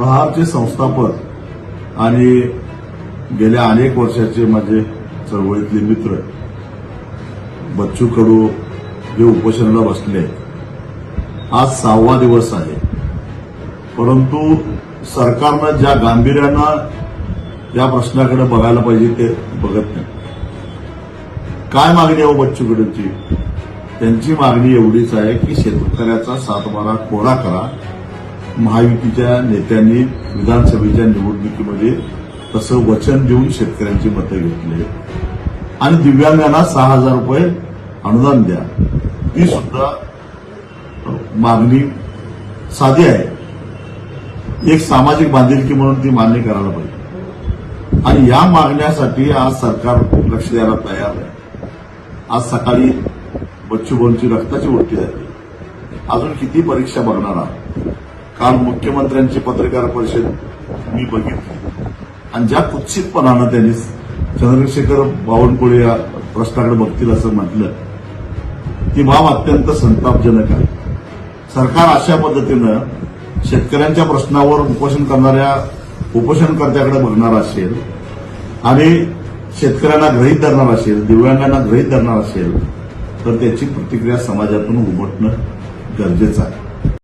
प्रहारचे संस्थापक आणि गेल्या अनेक वर्षाचे माझे चळवळीतले मित्र बच्चू कडू जे उपोषणाला बसले. आहेत. आज सहावा दिवस आहे. परंतु सरकारनं ज्या गांभीर्यानं या प्रश्नाकडे बघायला पाहिजे ते बघत नाही. काय मागणी आहे हो बच्चू कडूची त्यांची मागणी एवढीच आहे की शेतकऱ्याचा सातबारा कोरा करा. महायुतीच्या नेत्यांनी विधानसभेच्या निवडणुकीमध्ये तसं वचन देऊन शेतकऱ्यांची मतं घेतली आणि दिव्यांगांना सहा हजार रुपये अनुदान द्या. ती सुद्धा मागणी साधी आहे. एक सामाजिक बांधिलकी म्हणून ती मान्य करायला पाहिजे. आणि या मागण्यासाठी आज सरकार लक्ष द्यायला तयार आहे. आज सकाळी बच्चूभाऊंची रक्ताची उलटी झाली. अजून किती परीक्षा बघणार आहात? काल मुख्यमंत्र्यांची पत्रकार परिषद मी बघितली. आणि ज्या कुत्सितपणानं त्यांनी चंद्रशेखर बावनकुळे या प्रश्नाकडे बघतील असं म्हटलं ती बाब अत्यंत संतापजनक आहे. सरकार अशा पद्धतीनं शेतकऱ्यांच्या प्रश्नावर उपोषण करणाऱ्या उपोषणकर्त्याकडे बघणार असेल आणि शेतकऱ्यांना गृहीत धरणार असेल दिव्यांगांना गृहीत धरणार असेल तर त्याची प्रतिक्रिया समाजातून उमटणं गरजेचं आहे.